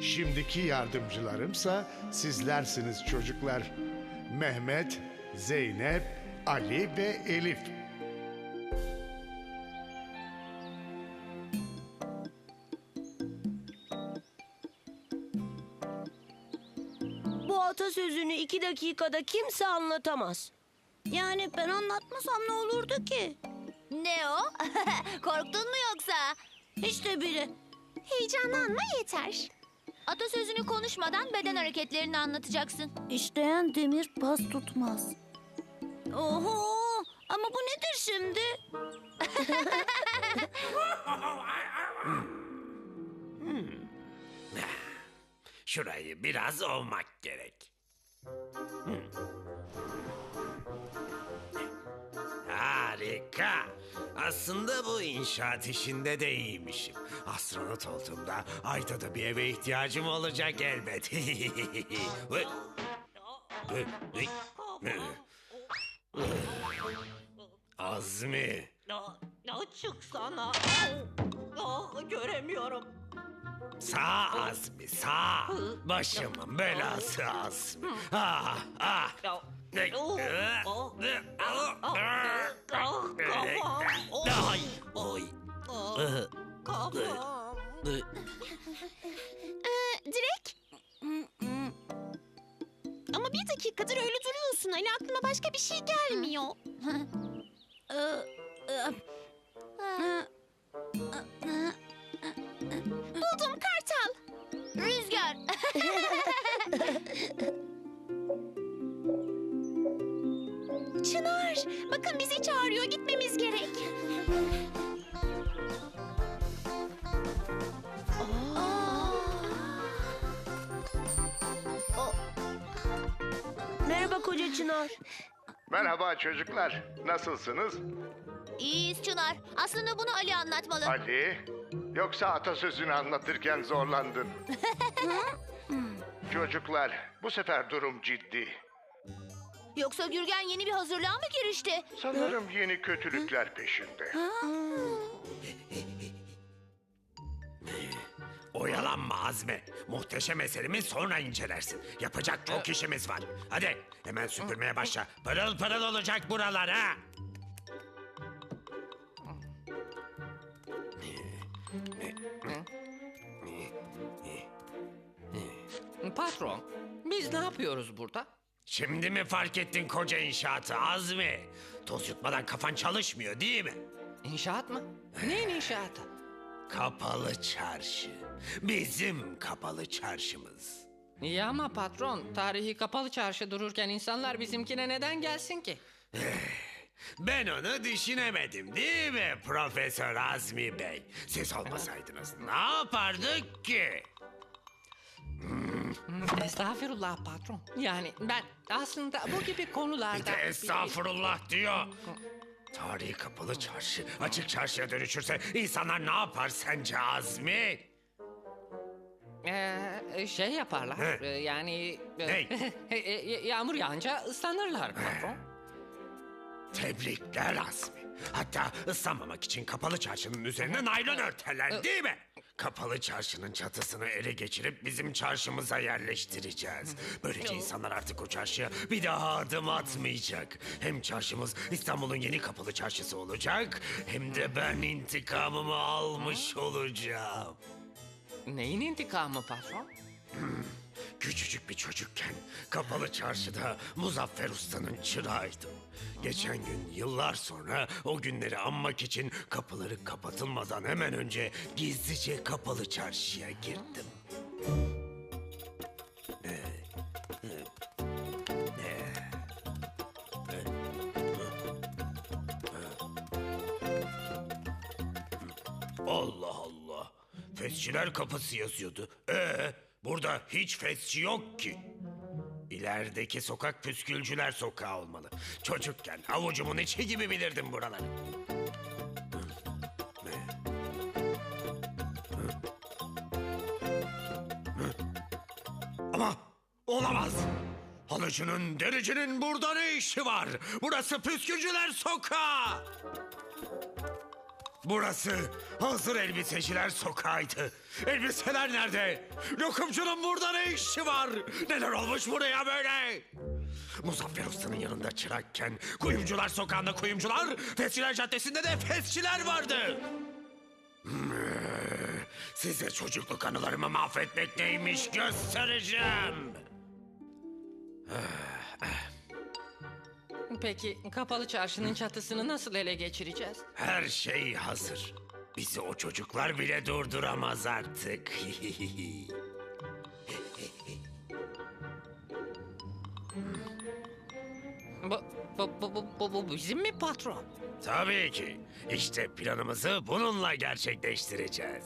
Şimdiki yardımcılarımsa sizlersiniz çocuklar. Mehmet, Zeynep, Ali ve Elif. Bu atasözünü iki dakikada kimse anlatamaz. Yani ben anlatmasam ne olurdu ki? Ne o? Korktun mu yoksa? Hiç de bile. Heyecanlanma yeter. Atasözünü konuşmadan beden hareketlerini anlatacaksın. İşleyen demir pas tutmaz. Oho! Ama bu nedir şimdi? Şurayı biraz ovmak gerek. Hmm. Harika. Aslında bu inşaat işinde de iyiymişim. Astronot olduğumda ayda da bir eve ihtiyacım olacak elbet. Azmi. Çıksana. Oh, göremiyorum. Sağ Azmi sağ. Başımın belası Azmi. Ah ah. Direk. Ama bir dakikadır öyle duruyorsun Ali. Aklıma başka bir şey gelmiyor. Çınar. Merhaba çocuklar. Nasılsınız? İyiyiz Çınar. Aslında bunu Ali anlatmalı. Ali, yoksa atasözünü anlatırken zorlandın. çocuklar, bu sefer durum ciddi. Yoksa Gürgen yeni bir hazırlığa mı girişti? Sanırım yeni kötülükler peşinde. Oyalanma Azmi. Muhteşem eserimi sonra incelersin. Yapacak çok işimiz var. Hadi hemen süpürmeye başla. Pırıl pırıl olacak buralar ha. Patron, biz ne yapıyoruz burada? Şimdi mi fark ettin koca inşaatı Azmi? Toz yutmadan kafan çalışmıyor değil mi? İnşaat mı? Neyin inşaatı? Kapalı çarşı. Bizim kapalı çarşımız. İyi ama patron, tarihi kapalı çarşı dururken insanlar bizimkine neden gelsin ki? Ben onu düşünemedim değil mi Profesör Azmi Bey? Siz olmasaydınız ne yapardık ki? Estağfurullah patron. Yani ben aslında bu gibi konularda... Bir de estağfurullah diyor. Tarihi kapalı çarşı açık çarşıya dönüşürse insanlar ne yapar sence Azmi? Ee, şey yaparlar. He. ee, yani... e, e, e, yağmur yağınca ıslanırlar patron. Tebrikler Azmi. Hatta ıslanmamak için kapalı çarşının üzerine naylon örterler değil mi? Kapalı çarşının çatısını ele geçirip bizim çarşımıza yerleştireceğiz. Böylece insanlar artık o çarşıya bir daha adım atmayacak. Hem çarşımız İstanbul'un yeni kapalı çarşısı olacak... ...hem de ben intikamımı almış olacağım. Neyin intikamı patron? Küçücük bir çocukken kapalı çarşıda Muzaffer Usta'nın çırağıydım. Geçen gün yıllar sonra o günleri anmak için kapıları kapatılmadan hemen önce gizlice kapalı çarşıya girdim. Allah Allah. Fesçiler kapısı yazıyordu. Ee, burada hiç fesçi yok ki. İlerideki sokak püskülcüler sokağı olmalı. Çocukken avucumun içi gibi bilirdim buraları. Ama olamaz. Halıcının, dericinin burada ne işi var? Burası püskülcüler sokağı. Burası hazır elbiseciler sokağıydı. Elbiseler nerede? Lokumcunun burada ne işi var? Neler olmuş buraya böyle? Muzaffer Usta'nın yanında çırakken kuyumcular sokağında kuyumcular, Fesçiler Caddesi'nde de fesçiler vardı. Size çocukluk anılarımı mahvetmek neymiş göstereceğim. Peki kapalı çarşının çatısını nasıl ele geçireceğiz? Her şey hazır. Bizi o çocuklar bile durduramaz artık. Bu, bu, bu, bu, bu, bu bizim mi patron? Tabii ki. İşte planımızı bununla gerçekleştireceğiz.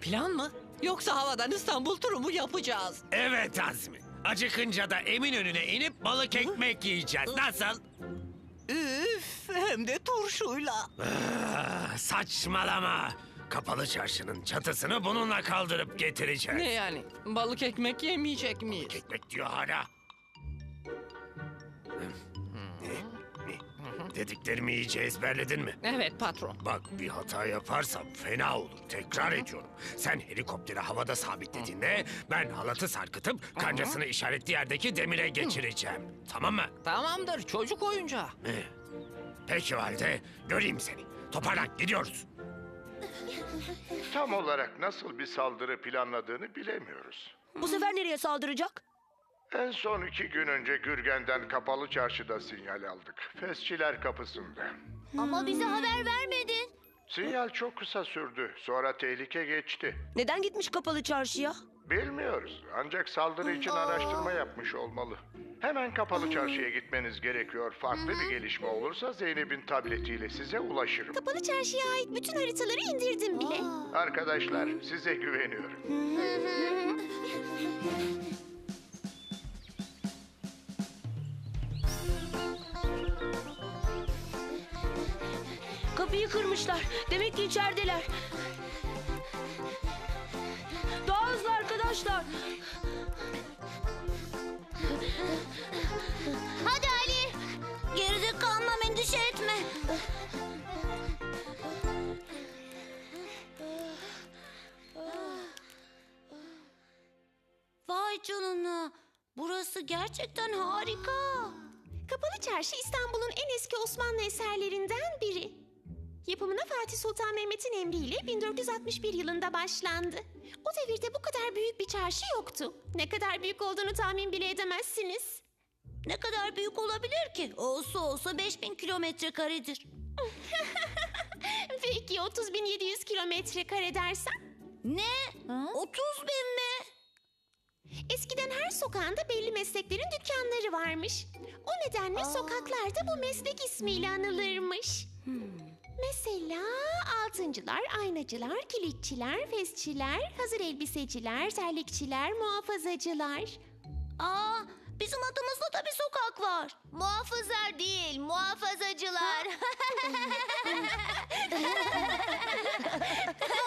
Plan mı? Yoksa havadan İstanbul turu mu yapacağız? Evet Azmi. Acıkınca da Eminönü'ne inip balık ekmek yiyeceğiz. Nasıl? Üf hem de turşuyla. Ah, saçmalama. Kapalı çarşının çatısını bununla kaldırıp getireceğiz. Ne yani? Balık ekmek yemeyecek miyiz? Ekmek diyor hala. Dediklerimi iyice ezberledin mi? Evet patron. Bak bir hata yaparsam fena olur. Tekrar ediyorum. Sen helikopteri havada sabitlediğinde ben halatı sarkıtıp kancasını işaretli yerdeki demire geçireceğim. Tamam mı? Tamamdır çocuk oyuncağı. Peki o halde göreyim seni. Toparlan gidiyoruz. Tam olarak nasıl bir saldırı planladığını bilemiyoruz. Bu sefer nereye saldıracak? En son iki gün önce Gürgen'den kapalı çarşıda sinyal aldık. Fesçiler kapısında. Ama bize haber vermedin. Sinyal çok kısa sürdü. Sonra tehlike geçti. Neden gitmiş kapalı çarşıya? Bilmiyoruz. Ancak saldırı için araştırma yapmış olmalı. Hemen kapalı çarşıya gitmeniz gerekiyor. Farklı bir gelişme olursa Zeynep'in tabletiyle size ulaşırım. Kapalı çarşıya ait bütün haritaları indirdim bile. Arkadaşlar size güveniyorum. Kapıyı kırmışlar. Demek ki içerideler. Daha hızlı arkadaşlar. Hadi Ali. Geride kalmam endişe etme. Vay canına. Burası gerçekten harika. Kapalı çarşı İstanbul'un en eski Osmanlı eserlerinden biri. Yapımına Fatih Sultan Mehmet'in emriyle 1461 yılında başlandı. O devirde bu kadar büyük bir çarşı yoktu. Ne kadar büyük olduğunu tahmin bile edemezsiniz. Ne kadar büyük olabilir ki? Olsa olsa 5000 kilometre karedir. Peki 30.700 kilometre kare dersem? Ne? 30 bin mi? Eskiden her sokağında belli mesleklerin dükkanları varmış. O nedenle sokaklarda bu meslek ismiyle anılırmış. Mesela altıncılar, aynacılar, kilitçiler, fesçiler, hazır elbiseciler, terlikçiler, muhafazacılar. Aa, bizim adımızda da bir sokak var. Muhafızlar değil, muhafazacılar.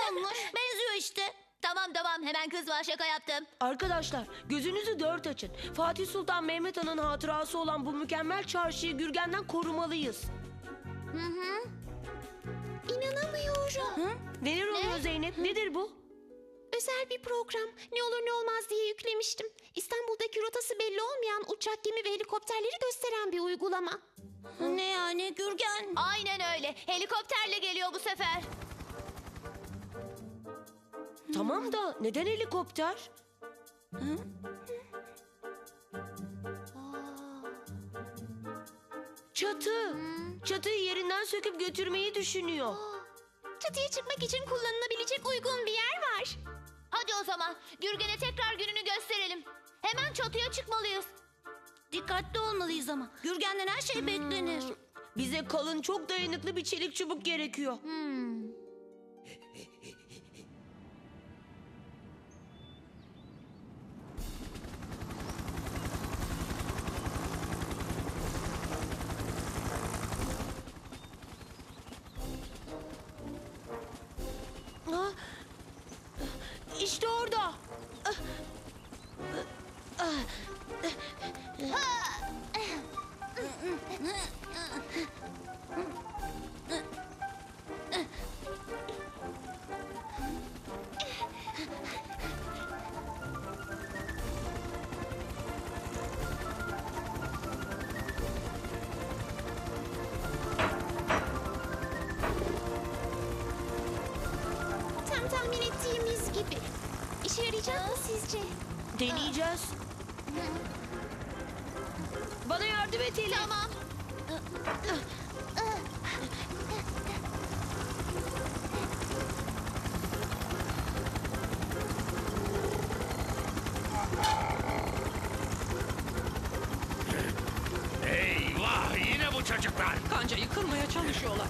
Olmuş, benziyor işte. Tamam tamam, hemen kız var şaka yaptım. Arkadaşlar, gözünüzü dört açın. Fatih Sultan Mehmet Han'ın hatırası olan bu mükemmel çarşıyı Gürgen'den korumalıyız. İnanamıyorum. Hı? Neler oluyor Zeynep? Nedir bu? Özel bir program. Ne olur ne olmaz diye yüklemiştim. İstanbul'daki rotası belli olmayan uçak, gemi ve helikopterleri gösteren bir uygulama. Ne yani Gürgen? Aynen öyle. Helikopterle geliyor bu sefer. Tamam da neden helikopter? Hı? Çatı. Çatıyı yerinden söküp götürmeyi düşünüyor. Çatıya çıkmak için kullanılabilecek uygun bir yer var. Hadi o zaman Gürgen'e tekrar gününü gösterelim. Hemen çatıya çıkmalıyız. Dikkatli olmalıyız ama. Gürgen'den her şey beklenir. Bize kalın çok dayanıklı bir çelik çubuk gerekiyor. Deneyeceğiz. Bana yardım et Elif. Tamam. Eyvah yine bu çocuklar. Kanca yıkılmaya çalışıyorlar.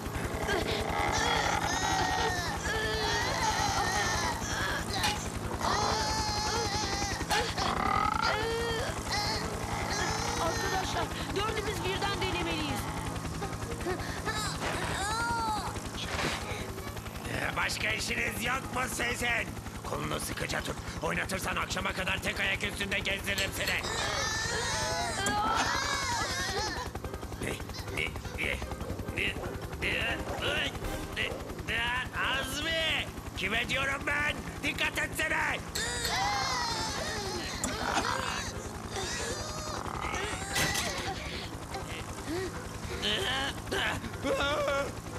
Mu sizin? Kolunu sıkıca tut. Oynatırsan akşama kadar tek ayak üstünde gezdiririm seni. Azmi! Kime diyorum ben? Dikkat etsene!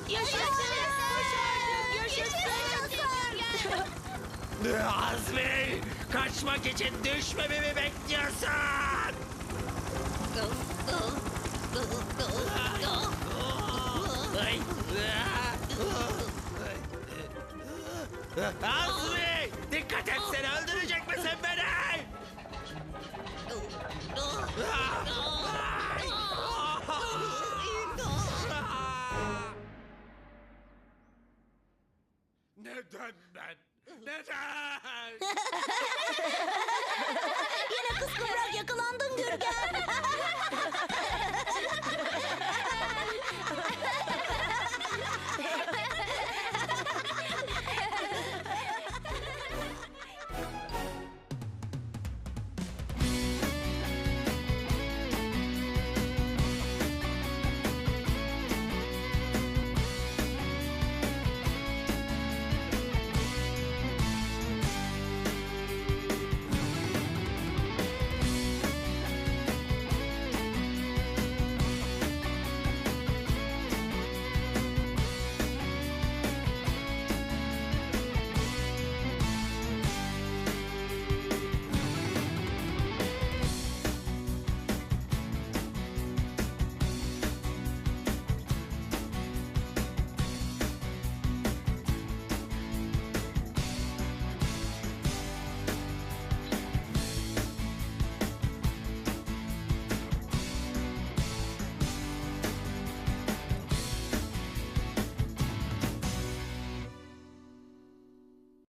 Yaşasın. Başardık. Yaşasın. Azmi! Kaçmak için düşmemi mi bekliyorsun? Azmi! Dikkat etsene öldürecek misin beni? ダメじゃ